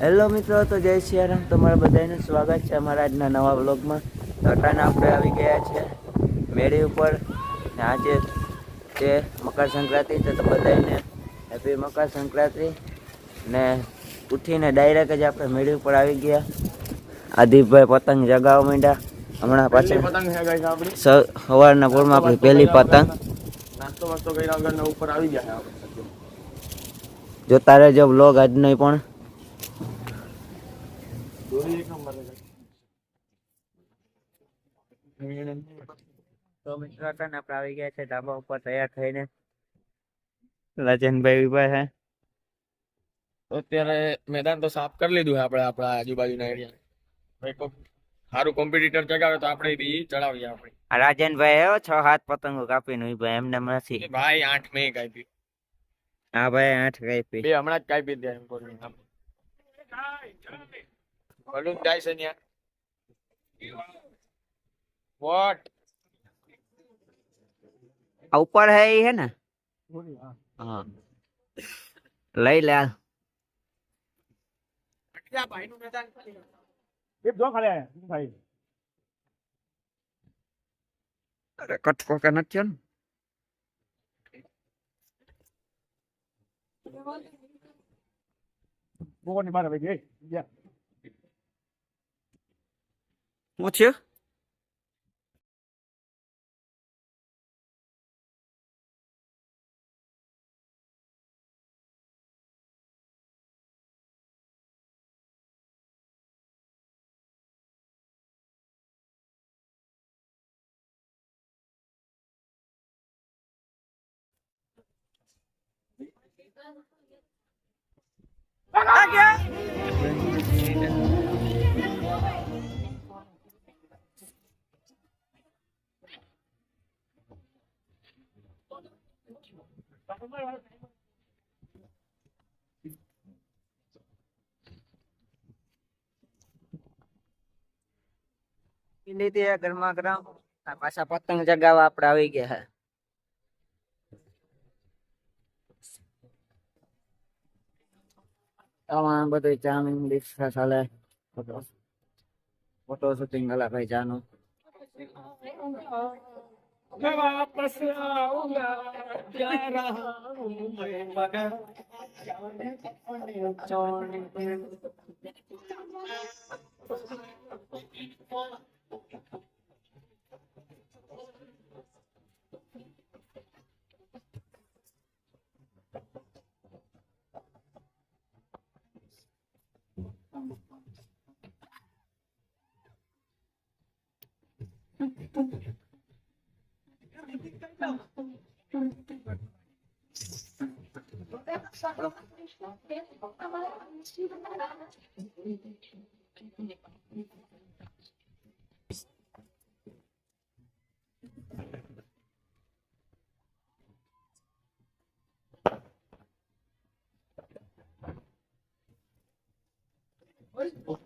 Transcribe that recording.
Hello મિત્રો તો જય સિયારામ તમારા બધાનું સ્વાગત છે અમારા આજના નવા વ્લોગમાં. તટાને આપણે આવી ગયા છે મેળી ઉપર. ને આજે છે મકર સંક્રાંતિ છે તો બધાને હેપી મકર સંક્રાંતિ. ને ઉઠીને ડાયરેક્ટ જ આપણે મેળી ઉપર આવી ગયા. આદિપભાઈ પતંગ જગાવવા માંડ્યા. હમણાં પાછી સવારના પૂરમાં આપણી પહેલી પતંગ. નાસ્તો વાસ્તો કર્યા વગર ઉપર આવી ગયા જોતા રહેજો વ્લોગ આજનો પણ. દોરી એક નંબર તો મિત્રો આપણે આવી ગયા છે ધાબા ઉપર. તૈયાર થઈને રાજનભાઈ ઊભા છે. અત્યારે મેદાન તો સાફ કરી લીધું છે આપણે આપણા આજુબાજુના એરિયા ભાઈ સારું કોમ્પિટિટર ચગાવે તો આપણે બી ચડાવીએ આપણે. રાજનભાઈ એવો છ હાથ પતંગો કાપી નું ભાઈ એમને નથી ભાઈ આઠ મે કાપી. હા ભાઈ આઠ કાપી. બે હમણાં જ કાપી દે એમ બલૂન જાય છે ત્યાં વોટ આ ઉપર હે હે ને? લઈ લે. ભાઈ નું મેદાન જો ખાલે ભાઈ. અરે કટકો કે નથી થયો ને? ગોવાની બાર What chứ Thank you. પાછા પતંગ જગાવવા આપણે આવી ગયા હે. આમાં બધું ચાનું રિક્ષા ચાલે ફોટો શૂટિંગ કલા ભાઈ मैं वापस आऊंगा Thank you. Oh. is